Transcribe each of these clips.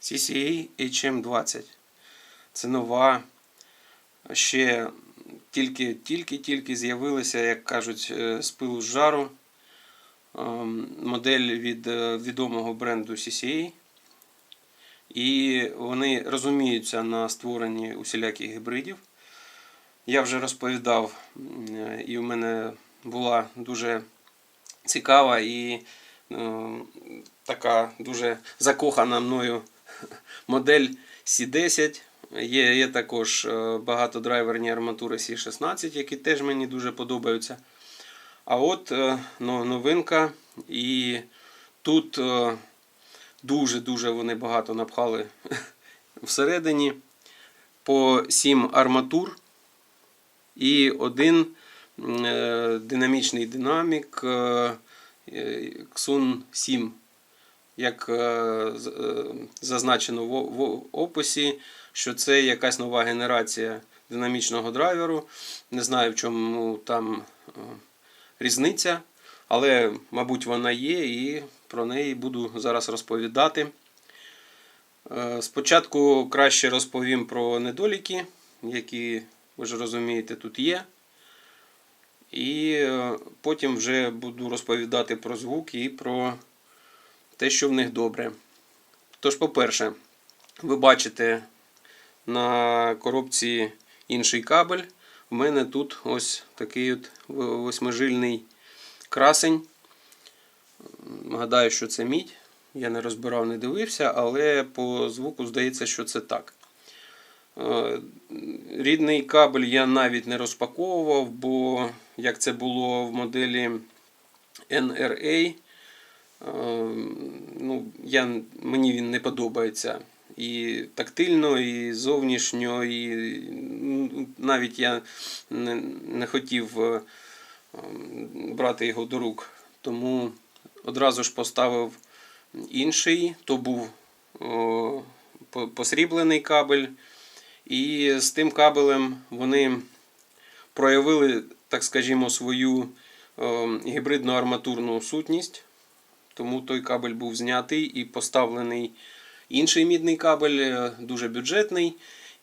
CCA HM20. Це нова, ще тільки, тільки, тільки з'явилася, як кажуть, е, з пилу з жару. ем, Модель від е, відомого бренду CCA. І вони розуміються на створенні усіляких гібридів. Я вже розповідав, е, і в мене була дуже цікава і така дуже закохана мною модель C10. Є, є також е, багатодрайверні арматури C16, які теж мені дуже подобаються. А от но- новинка, і тут е, дуже-дуже вони багато напхали всередині по 7 арматур і один динамічний динамік Xun 7. Як е, е, зазначено в, описі, що це якась нова генерація динамічного драйверу. Не знаю, в чому там е, різниця, але, мабуть, вона є і про неї буду зараз розповідати. Спочатку краще розповім про недоліки, які, ви ж розумієте, тут є. І потім вже буду розповідати про звук і про те, що в них добре. Тож, по-перше, ви бачите на коробці інший кабель. У мене тут ось такий от восьмижильний красень. Гадаю, що це мідь. Я не розбирав, не дивився, але по звуку здається, що це так. Е, Рідний кабель я навіть не розпаковував, бо як це було в моделі NRA, ну, я, мені він не подобається. І тактильно, і зовнішньо, і ну, навіть я не, не хотів е, ем, брати його до рук. Тому одразу ж поставив інший, то був о, посріблений кабель. І з тим кабелем вони проявили, так скажімо, свою е, гібридну арматурну сутність. Тому той кабель був знятий і поставлений інший мідний кабель, е, дуже бюджетний.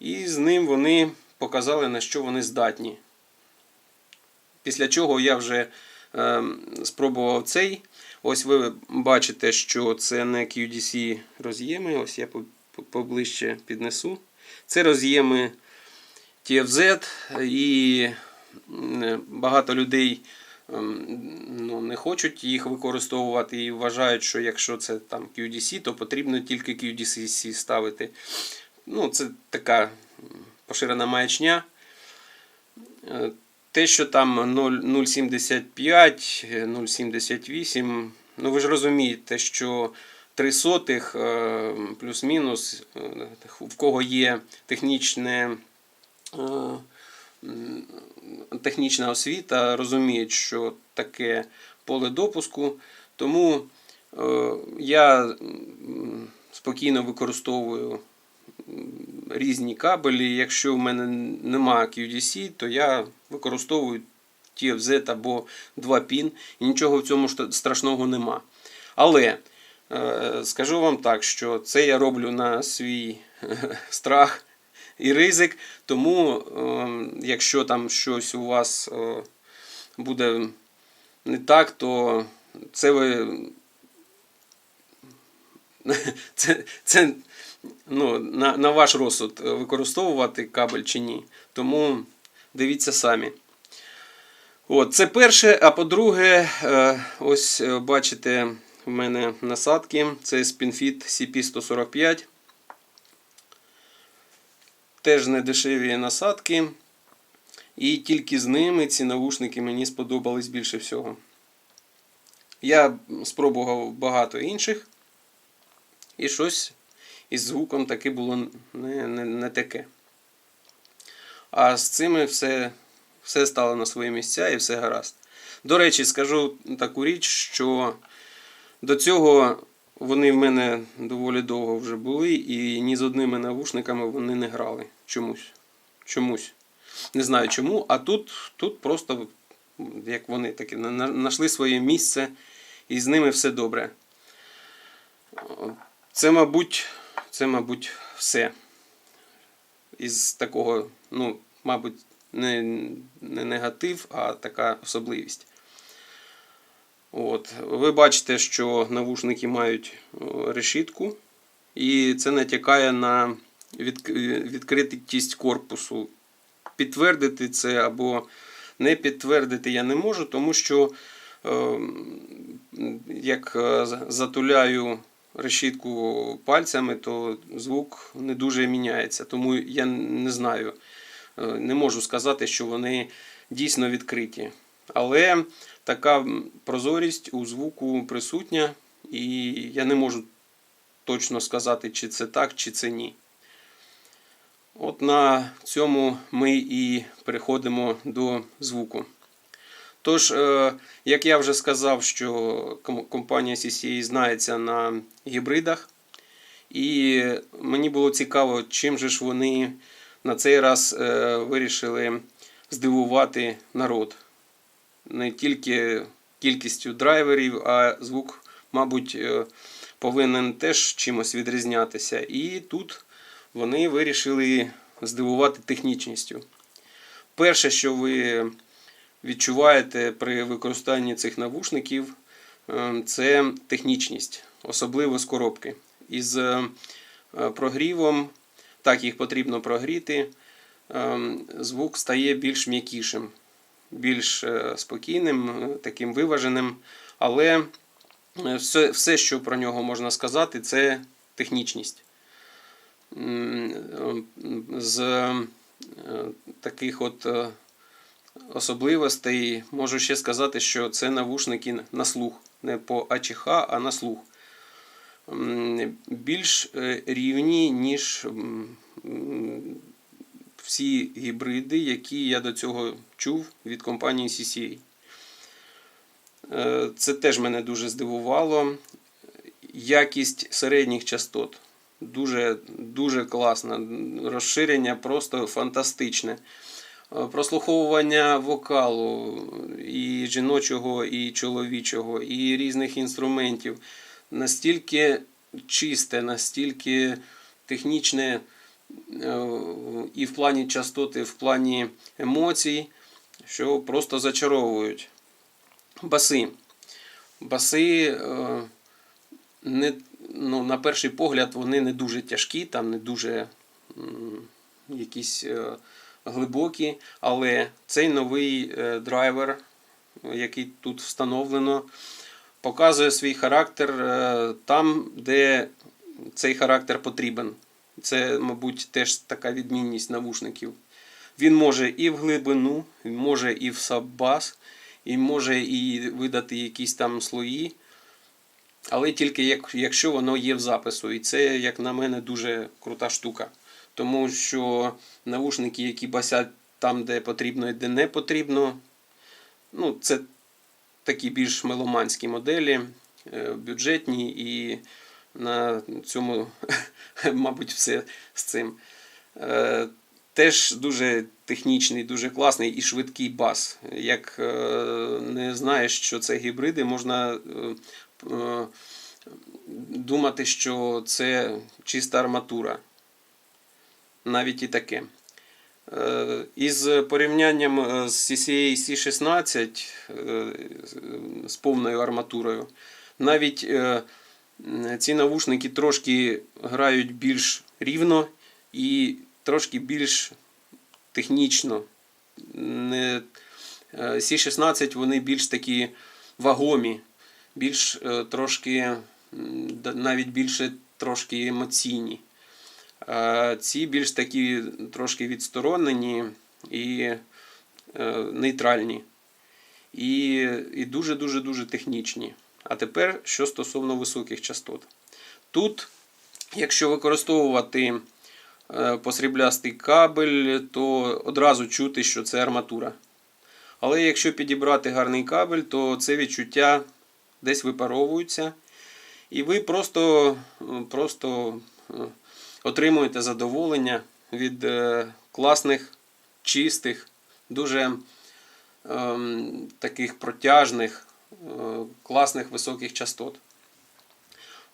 І з ним вони показали, на що вони здатні. Після чого я вже е, спробував цей. Ось ви бачите, що це не QDC роз'єми. Ось я по- по- поближче піднесу. Це роз'єми TFZ, і багато людей ем, ну, не хочуть їх використовувати і вважають, що якщо це там QDC, то потрібно тільки QDC ставити. Ну, це така поширена маячня. Е, Те, що там 0,75, е, 0,78, ну ви ж розумієте, що 3 сотих е, плюс-мінус, е, в кого є технічне, е, технічна освіта, розуміють, що таке поле допуску. Тому е, я спокійно використовую різні кабелі. Якщо в мене нема QDC, то я використовую TFZ або 2 пін, і нічого в цьому страшного нема. Але е, скажу вам так, що це я роблю на свій страх і ризик. Тому, е, якщо там щось у вас е, буде не так, то це ви. Це, це ну, на, на ваш розсуд е, використовувати кабель чи ні. Тому дивіться самі. От, це перше. А по-друге, е, ось бачите, в мене насадки. Це Spinfit CP145. Теж не дешеві насадки. І тільки з ними ці навушники мені сподобались більше всього. Я спробував багато інших. І щось із звуком таки було не, не, не таке. А з цими все, все стало на свої місця і все гаразд. До речі, скажу таку річ, що до цього вони в мене доволі довго вже були, і ні з одними навушниками вони не грали. Чомусь. Чомусь. Не знаю чому, а тут, тут просто, як вони на- знайшли своє місце, і з ними все добре. Це, мабуть, це, мабуть, все. Із такого, ну, мабуть, не, не негатив, а така особливість. От. Ви бачите, що навушники мають решітку, і це натякає на від, відкритість корпусу. Підтвердити це або не підтвердити я не можу, тому що е, як е, затуляю решітку пальцями, то звук не дуже міняється. Тому я не знаю, е, не можу сказати, що вони дійсно відкриті. Але така прозорість у звуку присутня, і я не можу точно сказати, чи це так, чи це ні. От на цьому ми і переходимо до звуку. Тож, е, як я вже сказав, що компанія CCA знається на гібридах, і мені було цікаво, чим же ж вони на цей раз е, вирішили здивувати народ. Не тільки кількістю драйверів, а звук, мабуть, е, повинен теж чимось відрізнятися. І тут вони вирішили здивувати технічністю. Перше, що ви відчуваєте при використанні цих навушників, е, це технічність, особливо з коробки. Із е, прогрівом, так їх потрібно прогріти, е, звук стає більш м'якішим, більш е, спокійним, е, таким виваженим. Але е, все, все, що про нього можна сказати, це технічність. З таких от особливостей можу ще сказати, що це навушники на слух. Не по АЧХ, а на слух. Більш рівні, ніж всі гібриди, які я до цього чув від компанії CCA. Е, Це теж мене дуже здивувало. Якість середніх частот дуже, дуже класна. Розширення просто фантастичне. Е, Прослуховування вокалу і жіночого, і чоловічого, і різних інструментів настільки чисте, настільки технічне і в плані частоти, і в плані емоцій, що просто зачаровують. Баси. Баси, е, не, ну, на перший погляд, вони не дуже тяжкі, там не дуже якісь е, глибокі, але цей новий е, драйвер, який тут встановлено, показує свій характер е, там, де цей характер потрібен. Це, мабуть, теж така відмінність навушників. Він може і в глибину, може і в саббас, і може і видати якісь там слої. Але тільки як, якщо воно є в запису. І це, як на мене, дуже крута штука. Тому що навушники, які басять там, де потрібно і де не потрібно, ну, це такі більш меломанські моделі, е, бюджетні, і на цьому, мабуть, все з цим. Е, Теж дуже технічний, дуже класний і швидкий бас. Як е, не знаєш, що це гібриди, можна е, думати, що це чиста арматура. Навіть і таке. Із порівнянням з CCA C16 е, з повною арматурою, навіть ці навушники трошки грають більш рівно і трошки більш технічно. Е, C16 вони більш такі вагомі, більш е, трошки, навіть більше трошки емоційні. Ці більш такі трошки відсторонені і е, нейтральні. І дуже-дуже дуже технічні. А тепер що стосовно високих частот. Тут, якщо використовувати е, посріблястий кабель, то одразу чути, що це арматура. Але якщо підібрати гарний кабель, то це відчуття десь випаровується. І ви просто, просто е, отримуєте задоволення від е, класних, чистих, дуже ем, таких протяжних, класних високих частот.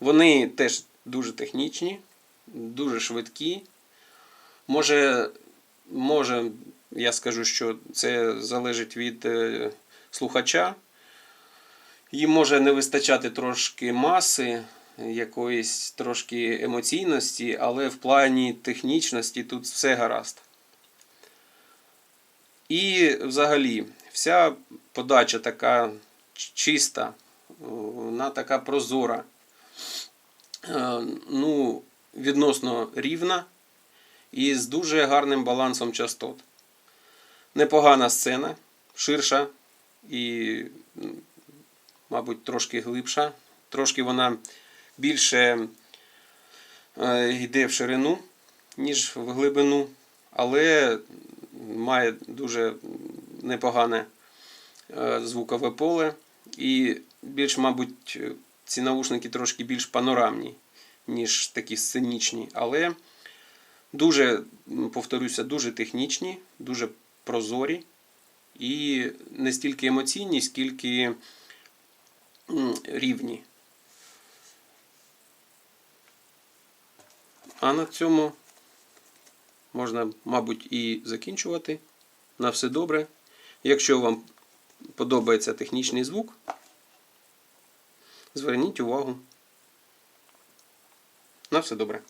Вони теж дуже технічні, дуже швидкі. Може, може, я скажу, що це залежить від е, слухача. Їм може не вистачати трошки маси, якоїсь трошки емоційності, але в плані технічності тут все гаразд. І взагалі, вся подача така чиста, вона така прозора, Е, ну, відносно рівна і з дуже гарним балансом частот. Непогана сцена, ширша і, мабуть, трошки глибша. Трошки вона більше е, йде в ширину, ніж в глибину, але має дуже непогане е, звукове поле. І більш, мабуть, ці наушники трошки більш панорамні, ніж такі сценічні. Але дуже, повторюся, дуже технічні, дуже прозорі і не стільки емоційні, скільки рівні. А на цьому можна, мабуть, і закінчувати. На все добре. Якщо вам подобається технічний звук, зверніть увагу. На все добре.